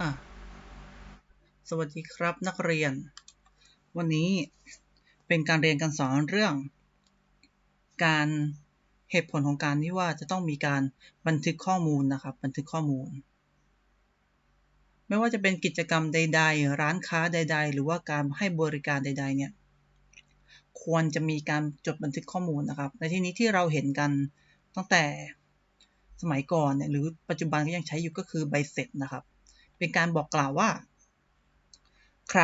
อะสวัสดีครับนักเรียน วันนี้เป็นการเรียนการสอนเรื่อง การเหตุผลของการที่ว่าจะต้องมีการบันทึกข้อมูลนะครับ บันทึกข้อมูล ไม่ว่าจะเป็นกิจกรรมใด ๆ ร้านค้าใด ๆ หรือว่าการให้บริการใด ๆ เนี่ยควรจะมีการจดบันทึกข้อมูลนะครับในที่นี้ที่เราเห็นกันตั้งแต่สมัยก่อนเนี่ยหรือปัจจุบันก็ยังใช้อยู่ก็คือใบเสร็จนะครับ เป็นการบอกกล่าวว่า ใคร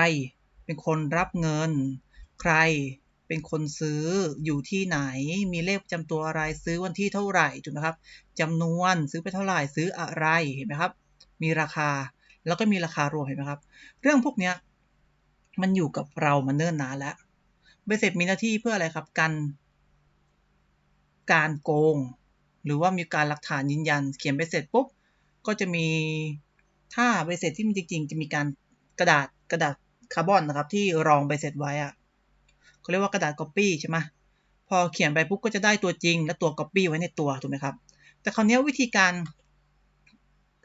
เป็นคนรับเงิน ใครเป็นคนซื้ออยู่ที่ไหน มีเลขจำตัวอะไรซื้อวันที่เท่าไหร่ถูกไหมครับจำนวนซื้อไปเท่าไหร่ซื้ออะไรเห็นไหมครับ มีราคาแล้วก็มีราคารวมเห็นไหมครับ เรื่องพวกนี้มันอยู่กับเรามาเนิ่นนานแล้วใบเสร็จมีหน้าที่เพื่ออะไรครับกัน การโกง หรือว่ามีการหลักฐานยืนยัน เขียนใบเสร็จปุ๊บก็จะมี ถ้าใบเสร็จที่มีจริงๆ จะมีการกระดาษกระดาษคาร์บอนนะครับ ที่รองใบเสร็จไว้อะเขาเรียกว่ากระดาษก๊อปปี้ใช่ไหมพอเขียนไปปุ๊บก็จะได้ตัวจริง และตัวก๊อปปี้ไว้ในตัวถูกไหมครับ แต่คราวนี้วิธีการ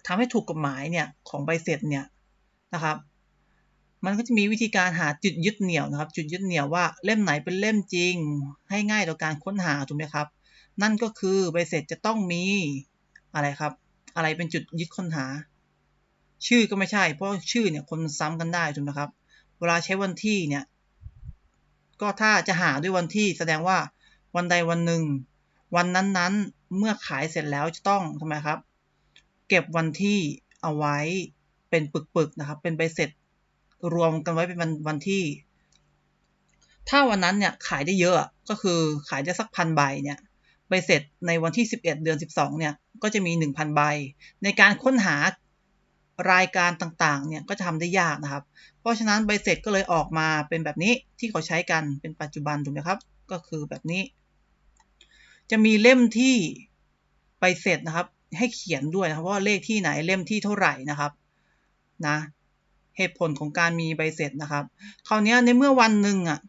ทำให้ถูกกฎหมายเนี่ยของใบเสร็จเนี่ยนะครับ มันก็จะมีวิธีการหาจุดยึดเหนี่ยวนะครับ จุดยึดเหนี่ยวว่าเล่มไหนเป็นเล่มจริง ให้ง่ายต่อการค้นหาถูกไหมครับ นั่นก็คือใบเสร็จจะต้องมีอะไรครับ อะไรเป็นจุดยึดค้นหา ชื่อก็ไม่ใช่ เพราะชื่อเนี่ยคนซ้ำกันได้ถูกไหมครับ เวลาใช้วันที่เนี่ย ก็ถ้าจะหาด้วยวันที่แสดงว่าวันใดวันหนึ่ง วันนั้นๆ เมื่อขายเสร็จแล้วจะต้องทำไมครับ เก็บวันที่เอาไว้เป็นปึกๆนะครับ เป็นใบเสร็จรวมกันไว้เป็นวันวันที่ ถ้าวันนั้นเนี่ยขายได้เยอะก็คือขายได้สักพันใบเนี่ยใบเสร็จในวันที่ 11 เดือน 12 เนี่ย ก็จะมี 1,000 ใบ ในการค้นหา รายการต่างๆ เนี่ยก็จะทำได้ยากนะครับ เพราะฉะนั้นใบเสร็จก็เลยออกมาเป็นแบบนี้ที่เขาใช้กันเป็นปัจจุบันถูกไหมครับ ก็คือแบบนี้ จะมีเล่มที่ใบเสร็จนะครับ ให้เขียนด้วยนะครับว่าเลขที่ไหนเล่มที่เท่าไหร่นะครับนะเหตุผลของการมีใบเสร็จนะครับ คราวนี้ในเมื่อวันหนึ่งอะ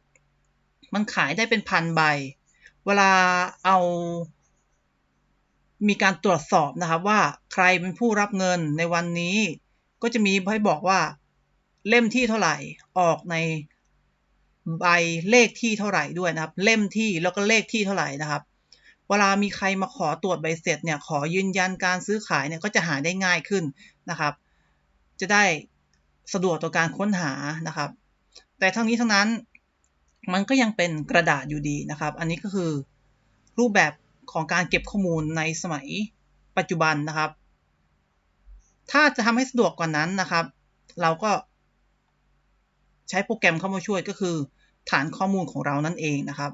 มันขายได้เป็นพันใบ เวลาเอา มีการตรวจสอบนะครับว่าใครเป็นผู้รับเงินในวันนี้ ก็จะมีให้บอกว่าเล่มที่เท่าไหร่ออกในใบเลขที่เท่าไหร่ด้วยนะครับ เล่มที่แล้วก็เลขที่เท่าไหร่นะครับ เวลามีใครมาขอตรวจใบเสร็จเนี่ยขอยืนยันการซื้อขายเนี่ยก็จะหาได้ง่ายขึ้นนะครับ จะได้สะดวกต่อการค้นหานะครับ แต่ทั้งนี้ทั้งนั้นมันก็ยังเป็นกระดาษอยู่ดีนะครับ อันนี้ก็คือรูปแบบ ของการเก็บข้อมูลในสมัยปัจจุบันนะครับ ถ้าจะทำให้สะดวกกว่านั้นนะครับ เราก็ใช้โปรแกรมเข้ามาช่วยก็คือ ฐานข้อมูลของเรานั่นเองนะครับ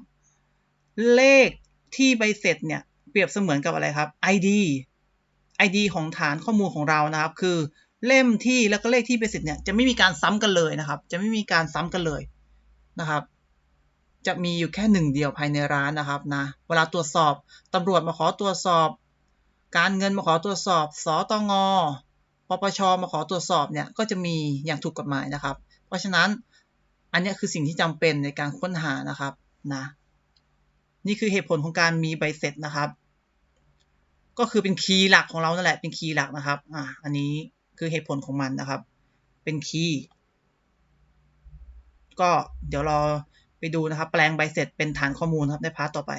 เลขที่ใบเสร็จเนี่ยเปรียบเสมือนกับอะไรครับ ID ID ของฐานข้อมูลของเรานะครับ คือเล่มที่แล้วก็เลขที่ใบเสร็จเนี่ยจะไม่มีการซ้ำกันเลยนะครับ จะไม่มีการซ้ำกันเลยนะครับ จะมีอยู่แค่หนึ่งเดียวภายในร้านนะครับนะเวลาตรวจสอบตำรวจมาขอตรวจสอบ การเงินมาขอตรวจสอบสตงปปชมาขอตรวจสอบเนี่ยก็จะมีอย่างถูกกฎหมายนะครับ เพราะฉะนั้นอันนี้คือสิ่งที่จำเป็นในการค้นหานะครับนะนี่คือเหตุผลของการมีใบเสร็จนะครับ ก็คือเป็นคีย์หลักของเรานั่นแหละเป็นคีย์หลักนะครับอ่าอันนี้คือเหตุผลของมันนะครับ เป็นคีย์ก็เดี๋ยวรอ ไปดูนะครับ แปลงใบเสร็จเป็นฐานข้อมูลครับในพาร์ทต่อไป